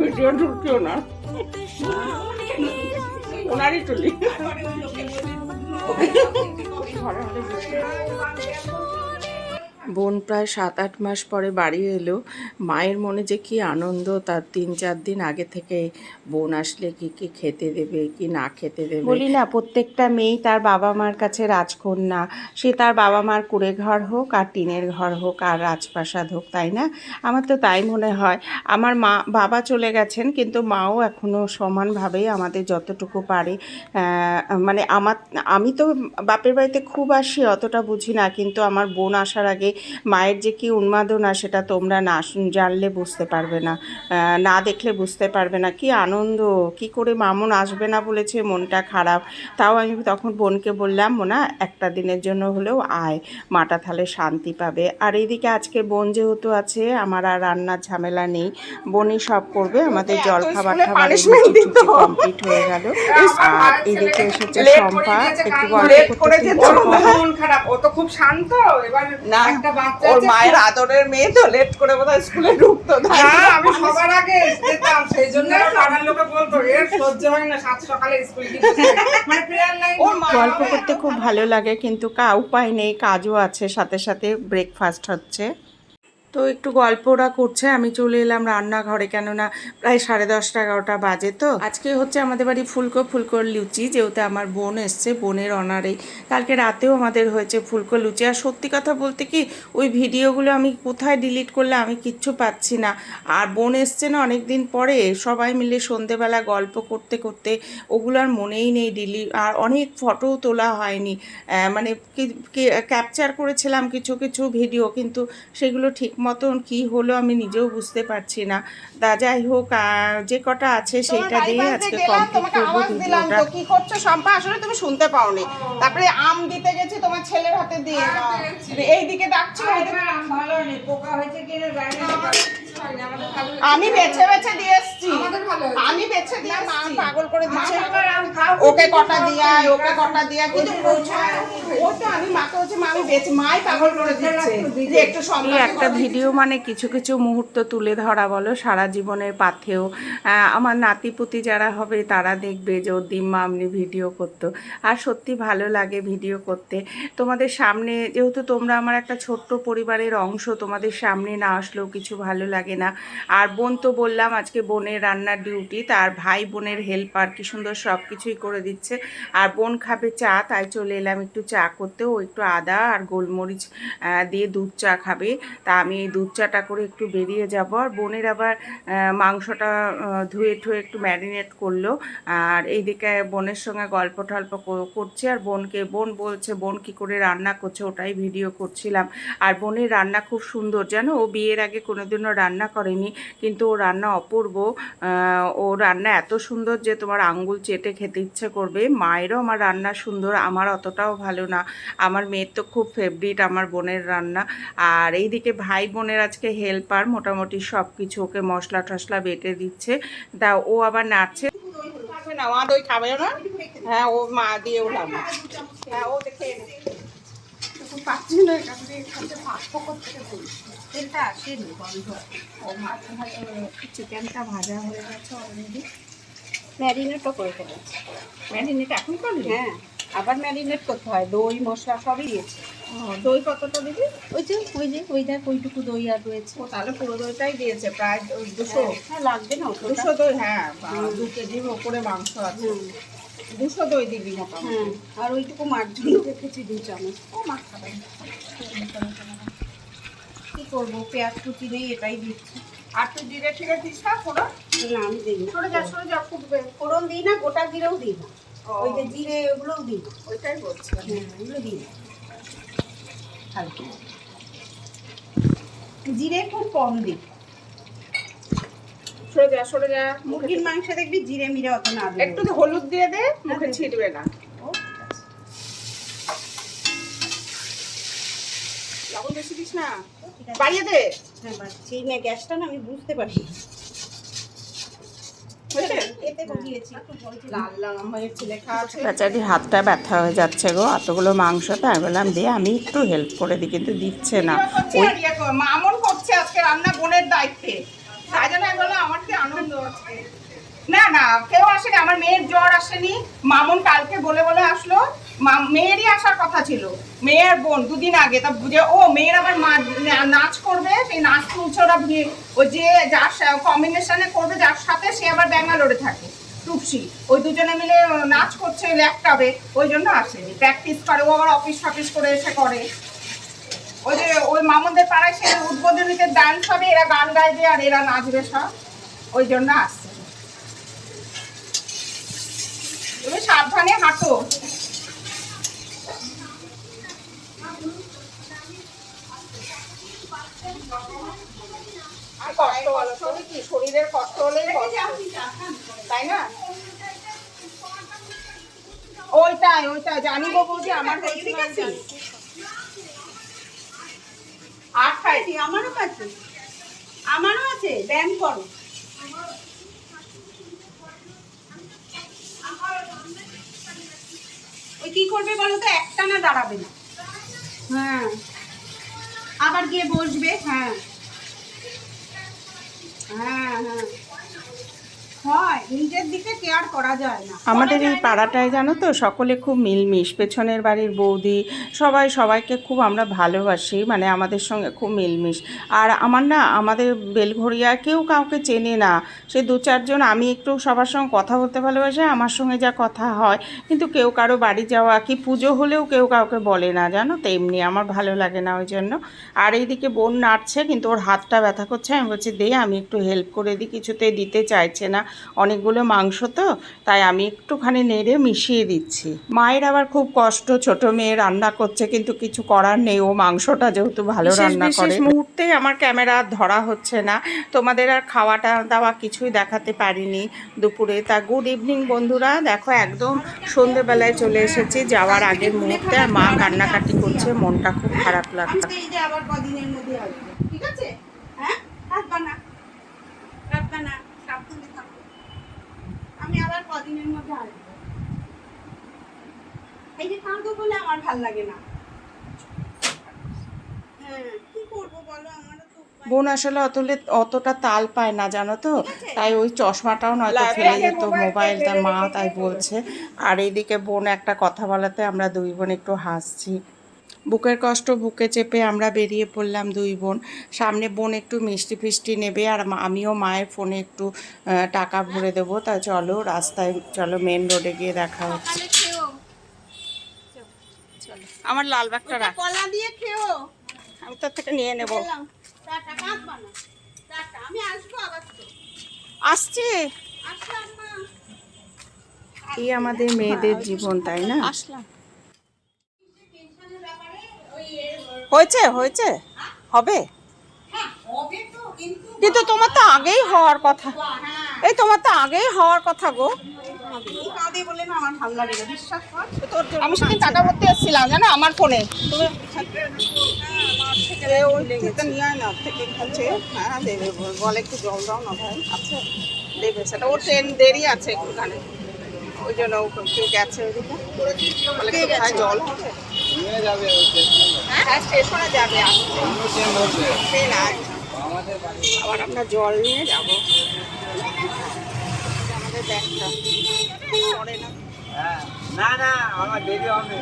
Video ঢুকছেও না। ওনারই তুলি বোন প্রায় সাত আট মাস পরে বাড়ি এলো। মায়ের মনে যে কি আনন্দ, তার তিন চার দিন আগে থেকে বোন আসলে কি কি খেতে দেবে, কি না খেতে দেবে। বলি না, প্রত্যেকটা মেয়েই তার বাবা মার কাছে রাজকন্যা। সে তার বাবা মার কুড়ে ঘর হোক, আর টিনের ঘর হোক, আর রাজপ্রাসাদ হোক, তাই না? আমার তো তাই মনে হয়। আমার মা, বাবা চলে গেছেন, কিন্তু মাও এখনও সমানভাবেই আমাদের যতটুকু পারে মানে আমার, আমি তো বাপের বাড়িতে খুব আসি, অতটা বুঝি না। কিন্তু আমার বোন আসার আগে মায়ের যে কি উন্মাদনা সেটা তোমরা না জানলে বুঝতে পারবে না না দেখলে বুঝতে পারবে না। কি আনন্দ কি করে মামুন আসবে না বলেছে মনটা খারাপ। তাও আমি তখন বোনকে বললাম মোনা একটা দিনের জন্য হলেও আয় মাটা তাহলে শান্তি পাবে। আর এইদিকে আজকে বোন যেহেতু আছে আমার আর রান্নার ঝামেলা নেই। বোনই সব করবে আমাদের জল খাবার খাবার কমপ্লিট হয়ে গেল। আর এদিকে এসেছে শম্পা একটু গল্প করতে খুব শান্ত। এবার না। একটা ওর মায়ের আদরের মেয়ে তো লেট করে বোধহয় স্কুলে ঢুকতো না আমি সবার আগে যেতাম সেই জন্য পাড়ার লোকে বলতো এর সহ্য হয় না সাত সকালে স্কুল মানে গল্প করতে খুব ভালো লাগে কিন্তু কা উপায় নেই কাজও আছে সাথে সাথে ব্রেকফাস্ট হচ্ছে। তো একটু গল্প ওরা করছে, আমি চলে এলাম রান্নাঘরে কেননা প্রায় সাড়ে দশটা, এগারোটা বাজে তো। আজকে হচ্ছে আমাদের বাড়ি ফুলকো ফুলকোর লুচি, যেহেতু আমার বোন এসছে, বোনের অনারে কালকে রাতেও আমাদের হয়েছে ফুলকো লুচি। আর সত্যি কথা বলতে কি, ওই ভিডিওগুলো আমি কোথায় ডিলিট করলে আমি কিচ্ছু পাচ্ছি না। আর বোন এসছে না অনেক দিন পরে, সবাই মিলে সন্ধেবেলা গল্প করতে করতে ওগুলো আর মনেই নেই ডিলি আর অনেক ফটোও তোলা হয়নি। মানে ক্যাপচার করেছিলাম কিছু কিছু ভিডিও কিন্তু সেগুলো ঠিক মতন কি হলো আমি নিজেও বুঝতে পারছি না। তা যাই হোক যে কটা আছে সেটা দিয়ে আজকে কমপ্লিট করব দিলাম ভিডিওটা তো কি করছ শম্পা? আসলে তুমি শুনতে পাওনি। তারপরে আম দিতে গেছি তোমার ছেলের হাতে দিয়ে। এইদিকে ডাকছো ভালো নেই পোকা হয়েছে কি না। জানি না আমি বেছে বেছে দিয়ে এসছি। আমাদের ভালো হয়েছে। আমি বেছে দিয়ে মা পাগল করে দিচ্ছে। ওকে কটা দিয়া ওকে কটা দিয়া কিন্তু ও তো আমি মাকে হচ্ছে মা আমি বেছে মাই পাগল করে দিচ্ছে। যে একটু সম্মান একটা ভিডিও মানে কিছু কিছু মুহূর্ত তুলে ধরা বলো সারা জীবনের পাথেও। আমার নাতিপুতি যারা হবে তারা দেখবে যে ওর দিম্মা আমনি ভিডিও করতো। আর সত্যি ভালো লাগে ভিডিও করতে। তোমাদের সামনে যেহেতু তোমরা আমার একটা ছোট্ট পরিবারের অংশ তোমাদের সামনে না আসলেও কিছু ভালো লাগে। না। আর বোন তো বললাম আজকে বোনের রান্নার ডিউটি তার ভাই বোনের হেল্পার কি সুন্দর সব কিছুই করে দিচ্ছে। আর বোন খাবে চা, তাই চলে এলাম একটু চা করতে। ও একটু আদা আর গোলমরিচ দিয়ে দুধ চা খাবে। তা আমি এই দুধ চাটা করে একটু বেরিয়ে যাব। আর বোনের আবার মাংসটা ধুয়ে ঠুয়ে একটু ম্যারিনেট করল। আর এইদিকে বোনের সঙ্গে গল্প টল্প কর- করছে। আর বোনকে, বোন বলছে, বোন কি করে রান্না করছে ওটাই ভিডিও করছিলাম। আর বোনের রান্না খুব সুন্দর, জানো? ও বিয়ের আগে কোনোদিনও রান্না করেনি, কিন্তু ও রান্না অপূর্ব। ও রান্না এত সুন্দর যে তোমার আঙ্গুল চেটে খেতে ইচ্ছে করবে। মায়েরও আমার রান্না সুন্দর, আমার অতটাও ভালো না। আমার মেয়ের তো খুব ফেভারিট আমার বোনের রান্না। আর এইদিকে ভাই বোনের আজকে হেল্পার মোটামুটি সব কিছু ওকে মশলা টশলা বেটে দিচ্ছে। তা ও আবার নাচছে না দই খাবে না? হ্যাঁ ও মা দিয়ে ওলাম। হ্যাঁ ও দেখে পাচ্ছি না এখান থেকে এখান থেকে পাঁচশো থেকে তেলটা আসেনি গন্ধ ও মাছ চিকেনটা ভাজা হয়ে গেছে অলরেডি ম্যারিনেটও করে ফেলেছি। ম্যারিনেট এখন করলি? হ্যাঁ আবার ম্যারিনেট করতে হয় দই মশলা সবই দিয়েছে। দই কতটা দিবি? ওই যে ওই যে ওই দেখ ওইটুকু দই আর রয়েছে। ও তাহলে পুরো দইটাই দিয়েছে প্রায় দুশো। হ্যাঁ লাগবে না দুশো দই হ্যাঁ দু কেজির ওপরে মাংস আছে। দুশো দই দিবি মোটামুটি। হ্যাঁ আর ওইটুকু মার জন্য রেখেছি দু চামচ। ও খাবে। কি করব? পেঁয়াজ কুচি নেই এটাই দিচ্ছি। আর তুই জিরে ফিরে দিস না কোনো না আমি দিই না সরে যা সরে যা ফুটবে। ফোড়ন দিই না গোটা জিরেও দিই না। ওই যে জিরে ওগুলোও দিই না। ওইটাই বলছি হ্যাঁ ওগুলো দিই না। হালকা। জিরে খুব কম দিই। সরে যা সরে যা মুরগির মাংসে দেখবি জিরে মিরে অত না একটু হলুদ দিয়ে দে মুখে ছিটবে না। লবণ বেশি দিস না। বাড়িয়ে দে। হ্যাঁ না গ্যাসটা না আমি বুঝতে পারি বেচারির হাতটা ব্যথা হয়ে যাচ্ছে গো অতগুলো মাংস তো আমি বললাম দিয়ে আমি একটু হেল্প করে দিই কিন্তু দিচ্ছে না। মামন করছে? আজকে রান্না বোনের দায়িত্বে। তাই জন্য আমি বললাম আমার কি আনন্দ আজকে না না, কেউ আসেনি, আমার মেয়ের জ্বর আসেনি। মামুন কালকে বলে বলে আসলো। মেয়েরই আসার কথা ছিল। মেয়ের বোন দুদিন আগে, তা বুঝে, ও মেয়ের আবার নাচ করবে, সেই নাচ তুলছে ওরা ওই যে যার কম্বিনেশনে করবে, যার সাথে সে আবার ব্যাঙ্গালোরে থাকে, টুপসি। ওই দুজনে মিলে নাচ করছে ল্যাপটপে, ওই জন্য আসেনি। প্র্যাকটিস করে, ও আবার অফিস ফফিস করে এসে করে। ওই যে, ওই মামুনদের পাড়ায় সে উদ্বোধনীতে ডান্স হবে, এরা গান গাইবে আর এরা নাচবে সব। ওই জন্য আসছে। তুমি সাবধানে হাঁটো। কষ্ট হলে কি শরীরের কষ্ট কষ্ট। তাই না? ওইটাই ওইটাই। জানি গো বৌদি আমার খাইছি আমারও আছে আমারও আছে। ব্যায়াম করো। কি করবে বলো তো? একটা না দাঁড়াবে না। হ্যাঁ। আবার গিয়ে বসবে হ্যাঁ। হ্যাঁ হ্যাঁ। হয় নিজের দিকে কেয়ার করা যায় না। আমাদের এই পাড়াটায় জানো তো সকলে খুব মিলমিশ। পেছনের বাড়ির বৌদি সবাই সবাইকে খুব আমরা ভালোবাসি মানে আমাদের সঙ্গে খুব মিলমিশ। আর আমার না আমাদের বেলঘড়িয়া কেউ কাউকে চেনে না। সে দু চারজন আমি একটু সবার সঙ্গে কথা বলতে ভালোবাসি আমার সঙ্গে যা কথা হয়। কিন্তু কেউ কারও বাড়ি যাওয়া কি পুজো হলেও কেউ কাউকে বলে না জানো তো এমনি আমার ভালো লাগে না ওই জন্য। আর এইদিকে বোন নাড়ছে কিন্তু ওর হাতটা ব্যথা করছে আমি বলছি দে আমি একটু হেল্প করে দিই কিছুতে দিতে চাইছে না। অনেকগুলো মাংস তো তাই আমি একটুখানি নেড়ে মিশিয়ে দিচ্ছি। মায়ের আবার খুব কষ্ট ছোট মেয়ে রান্না করছে কিন্তু কিছু করার নেই। ও মাংসটা যেহেতু ভালো রান্না করে। মুহূর্তে আমার ক্যামেরা আর ধরা হচ্ছে না। তোমাদের আর খাওয়াটা দাওয়া কিছুই দেখাতে পারিনি দুপুরে। তা গুড ইভিনিং বন্ধুরা দেখো একদম সন্ধেবেলায় চলে এসেছি। যাওয়ার আগের মুহূর্তে আর মা কান্নাকাটি করছে মনটা খুব খারাপ লাগছে। আবার কদিনের মধ্যে ঠিক আছে হ্যাঁ কাঁদবা না কাঁদবা না সাবধানে থাকো আমি আবার কদিনের মধ্যে আসব আমার ভালো লাগে না। হ্যাঁ উপায় বোন আসলে অতলে অতটা তাল পায় না জানো তো? তাই ওই চশমাটাও নয়তো ফেলে যেত মোবাইলটা মা তাই বলছে। আর এইদিকে বোন একটা কথা বলাতে আমরা দুই বোন একটু হাসছি। বুকের কষ্ট বুকে চেপে আমরা বেরিয়ে পড়লাম দুই বোন। সামনে বোন একটু মিষ্টি ফিষ্টি নেবে আর আমিও মায়ের ফোনে একটু টাকা ভরে দেবো। তা চলো রাস্তায় চলো মেন রোডে গিয়ে দেখা হচ্ছে। আমার লাল ব্যাগটা রাখ। কলা দিয়ে খেও। আমি তোর থেকে নিয়ে নেব। আসছি? এই আমাদের মেয়েদের জীবন তাই না? আসলাম। হয়েছে হয়েছে? হবে? তো কিন্তু কিন্তু তোমার তো আগেই হওয়ার কথা। এই তোমার তো আগেই হওয়ার কথা গো। আমি সেদিন টাকা ভরতে এসেছিলাম জানো আমার ফোনে। নিয়ে না থেকে খাচ্ছে হ্যাঁ? দেবে বলে একটু জল দাও না ভাই আচ্ছা দেবে সেটা ওর ট্রেন দেরি আছে একটুখানি ওই জন্য ও একটু গেছে ওইদিকে ভাই জল হবে হ্যাঁ স্টেশনে যাবে। আসছে ট্রেন আবার আমরা জল নিয়ে যাব। ব্যাগটা না না না আমার দেরি হবে।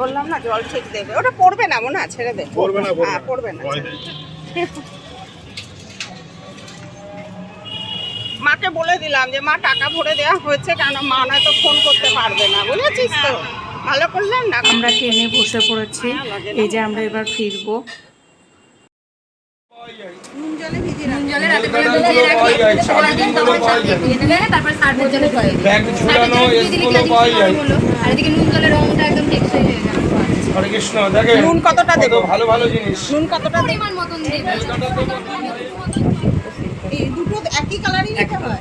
বললাম না জল ঠিক দেবে। ওটা পড়বে না মনে আছে ছেড়ে দে। পড়বে না, হ্যাঁ পড়বে না। মাকে বলে দিলাম যে মা টাকা ভরে দেওয়া হয়েছে কেন? মা নয়তো ফোন করতে পারবে না। বুঝেছিস তো? ভালো করলাম না? আমরা ট্রেনে বসে পড়েছি। এই যে আমরা এবার ফিরবো ব্যাগ ঝুলানো এগুলো পাওয়া যায় আর এদিকে নুন জলের রংটা একদম টেকসই হয়ে যাবে হরে কৃষ্ণ দেখেন নুন কতটা কত দেবো? ভালো ভালো জিনিস। নুন কতটা দেবো? পরিমাণ মতন দেবে। এই দুটো একই কালারই নিতে হয়?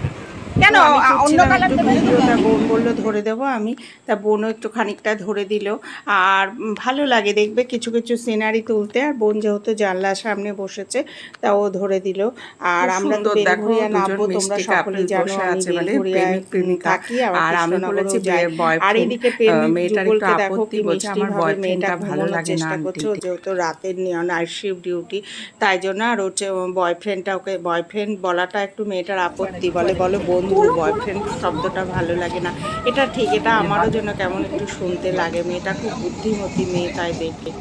কেন? অন্য কালার বোন বলল ধরে দেবো আমি তা বোনও একটু খানিকটা ধরে দিল। আর ভালো লাগে দেখবে কিছু কিছু সিনারি তুলতে আর বোন যেহেতু জানলার সামনে বসেছে তা ও ধরে দিল। আর আমরা তো বেলঘরিয়া নামবো তোমরা সকলেই জানো আমি বেলঘরিয়ায় থাকি আর আমি বলেছি আর এদিকে প্রেমিক মেয়েটার একটু দেখো আপত্তি কি বলছে, আমার মিষ্টিভাবে মেয়েটা ভালো লাগে চেষ্টা না করছে যেহেতু রাতের নাইট শিফট ডিউটি তাই জন্য আর হচ্ছে বয়ফ্রেন্ডটা ওকে বয়ফ্রেন্ড বলাটা একটু মেয়েটার আপত্তি বলে বলে বন্ধু বয়ফ্রেন্ড শব্দটা ভালো লাগে না। এটা ঠিক, এটা আমারও জন্য কেমন একটু শুনতে লাগে। মেয়েটা খুব বুদ্ধিমতী মেয়ে, তাই দেখে।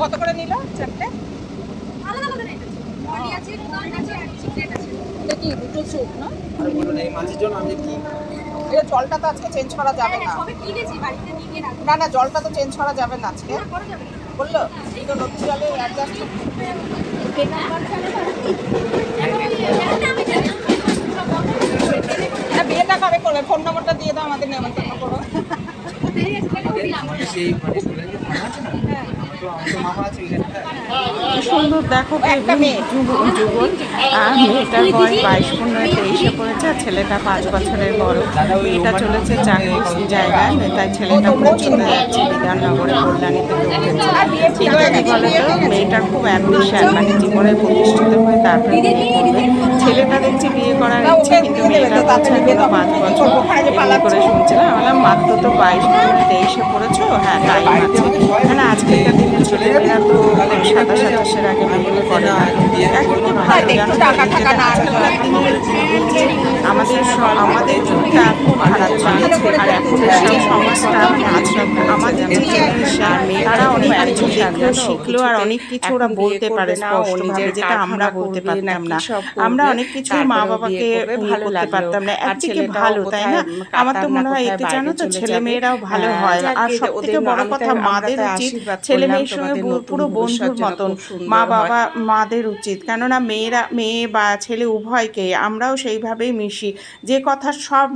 কত করে নিল চারটে দুটো চোখ না জলটা তো আজকে চেঞ্জ করা যাবে না। না না, জলটা তো চেঞ্জ যাবে না আজকে। বলল, তো নতুন বিয়েটা কবে করবে ফোন নম্বরটা দিয়ে দাও আমাদের নেমন্তন্ন করো আমার আমার সুন্দর দেখো একটা যুগল। আর মেয়েটার বয়স বাইশ পনেরো তেইশে পড়েছে আর ছেলেটা পাঁচ বছরের বড়। মেয়েটা চলেছে চাকরির জায়গায় তাই ছেলেটা পৌঁছতে যাচ্ছে বিধাননগরে কল্যাণী থেকে উঠেছে কিন্তু কি বলতো মেয়েটার খুব অ্যাম্বিশন মানে জীবনে প্রতিষ্ঠিত হয়ে তারপরে বিয়ে ছেলেটা দেখছি বিয়ে করার ইচ্ছে কিন্তু দিয়ে দেবে মেয়েটার তো, তাড়াতাড়ি পছন্দ বিয়ে দাও। পাঁচ বছর ওখানে যে এমনি পালাচ্ছে। করে শুনছিলাম। আমি বললাম মাত্র তো বাইশ পনেরো তেইশে পড়েছো? হ্যাঁ টাইম আছে মানে আজকের দিনে তো সাতাশ আঠাশের আগে বিয়ে করে না একদিকে ভালো জানো তো, টাকা টাকা না আজকালকার দিনে যে আমাদের আমাদের যুগটা খুব খারাপ ছিল আর এখন সেই সমাজটা আমাদের অনেক কিছু শিখলো আর অনেক কিছু ওরা বলতে পারে স্পষ্টভাবে যেটা আমরা বলতে পারতাম না। আমরা অনেক কিছু মা বাবাকে ভালো করতে পারতাম না। একদিকে ভালো তাই না? আমার তো মনে হয় এতে জানো তো ছেলে মেয়েরাও ভালো হয় আর সব থেকে বড় কথা মাদের উচিত ছেলে মেয়ের সঙ্গে পুরো বন্ধুর মতন। মা বাবা মাদের উচিত। কেননা মেয়েরা মেয়ে বা ছেলে উভয়কে আমরাও সেইভাবেই মিশি। যে কথা সব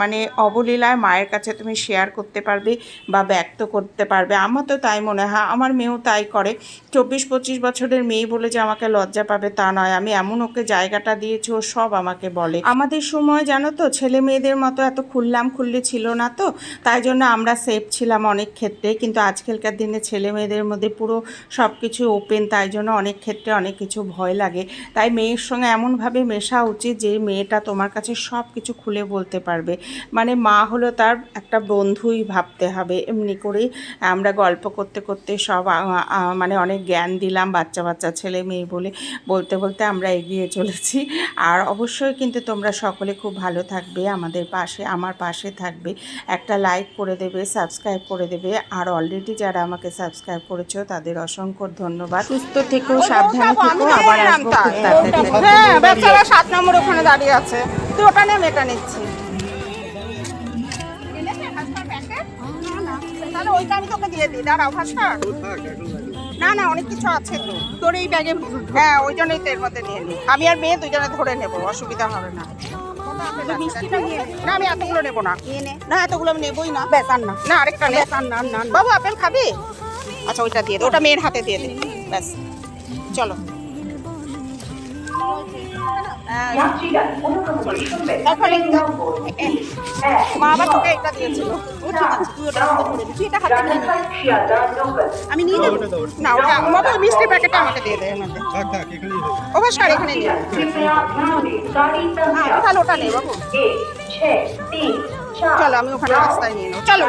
মানে অবলীলায় মায়ের কাছে তুমি শেয়ার করতে পারবে বা ব্যক্ত করতে পারবে। আমার তো তাই মনে হয় আমার মেয়েও তাই করে। চব্বিশ পঁচিশ বছরের মেয়ে বলে যে আমাকে লজ্জা পাবে তা নয়। আমি এমন ওকে জায়গাটা দিয়েছি ও সব আমাকে বলে। আমাদের সময় জানো তো ছেলে মেয়েদের মতো এত খুললাম খুললে ছিল না তো। তাই জন্য আমরা সেফ ছিলাম অনেক ক্ষেত্রে। কিন্তু আজকালকার দিনে ছেলে মেয়েদের মধ্যে পুরো সব কিছু ওপেন তাই জন্য অনেক ক্ষেত্রে অনেক কিছু ভয় লাগে। তাই মেয়ের সঙ্গে এমনভাবে মেশা উচিত যে মেয়েটা তোমার কাছে সব কিছু খুলে বলতে পারবে। মানে মা হলো তার একটা বন্ধুই ভাবতে হবে। এমনি করেই আমরা গল্প করতে করতে সব মানে অনেক জ্ঞান দিলাম বাচ্চা বাচ্চা ছেলে মেয়ে বলে। বলতে বলতে আমরা এগিয়ে চলেছি। আর অবশ্যই কিন্তু তোমরা সকলে খুব ভালো থাকবে। আমাদের পাশে, আমার পাশে থাকবে। একটা লাইক করে দেবে সাবস্ক্রাইব করে দেবে। আর অলরেডি যারা আমাকে সাবস্ক্রাইব করেছ তাদের অসংখ্য ধন্যবাদ। সুস্থ থেকো সাবধানে থেকো আবার আসব খুব তাড়াতাড়ি। হ্যাঁ বেচারা সাত নম্বর ওখানে দাঁড়িয়ে আছে। তুই ওটা নে আমি এটা নিচ্ছি। তাহলে ওইটা আমি তোকে দিয়ে দিই। দাঁড়াও ভাস্কর। না না অনেক কিছু আছে তো। তোর এই ব্যাগে হ্যাঁ ওই জন্যই তো এর মধ্যে নিয়ে নিই। আমি আর মেয়ে দুজনে ধরে নেব অসুবিধা হবে না। মিষ্টিটা নিয়ে না আমি এতগুলো নেব না। না। এতগুলো আমি নেবোই না। বেশ আর না। না আরেকটা নে। বাবু আপেল খাবি? আচ্ছা ওইটা দিয়ে দে ওটা মেয়ের হাতে দিয়ে দে ব্যাস চলো তারপরে মা আবার তোকে এটা দিয়েছিল ও ঠিক আছে তুই ওটা। তুই এটা হাতে নিয়ে আমি নিয়ে নেব না ওটা মিষ্টি প্যাকেটটা আমাকে দিয়ে এখানে নিয়ে হ্যাঁ তাহলে ওটা নেই বাবু চলো আমি ওখানে রাস্তায় নিয়ে নেব চলো